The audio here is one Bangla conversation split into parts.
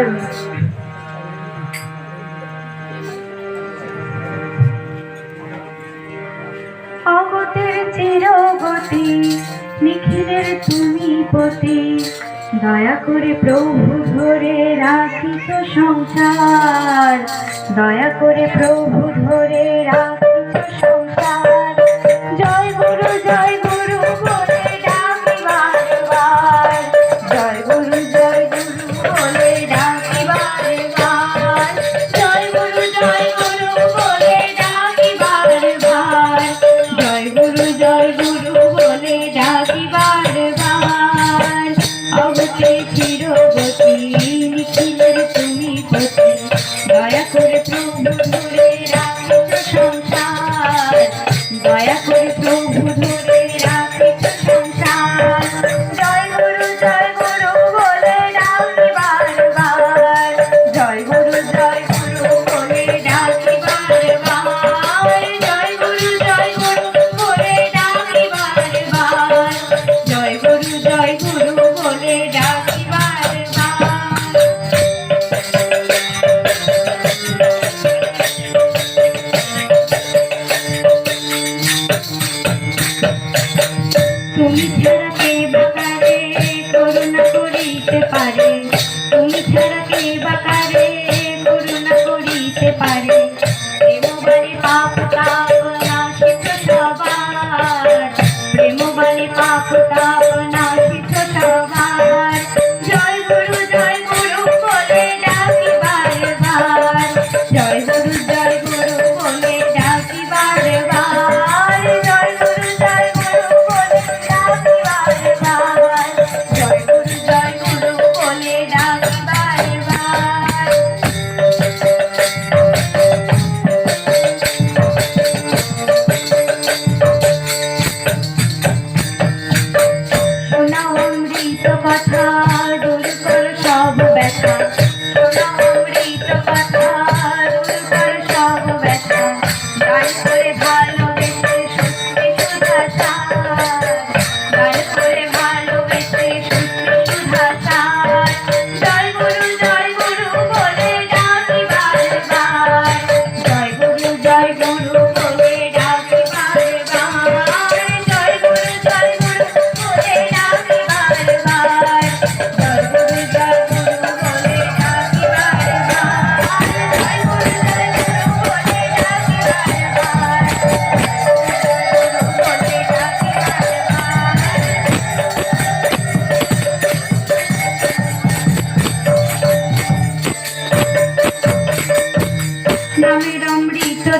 requirements. অগতের চিরগতি, নিখিলের তুমি পতি। দয়া করে প্রভু ধরে রাখিত সংসার। দয়া করে প্রভু ধরে রাখিত সংসার। prepare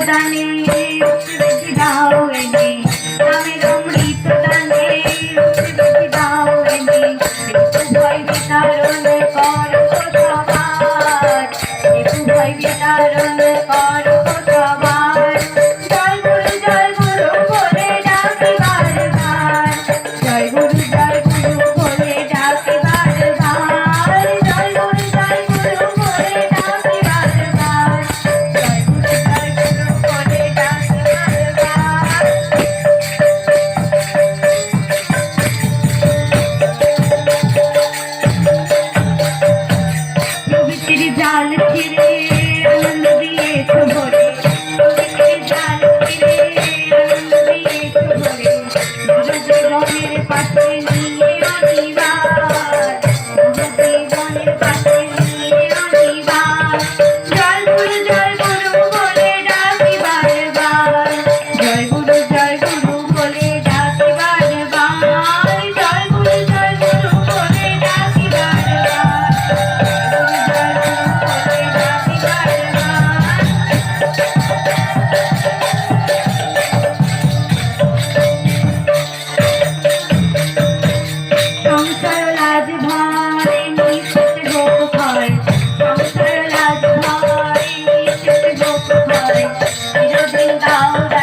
单呢 out.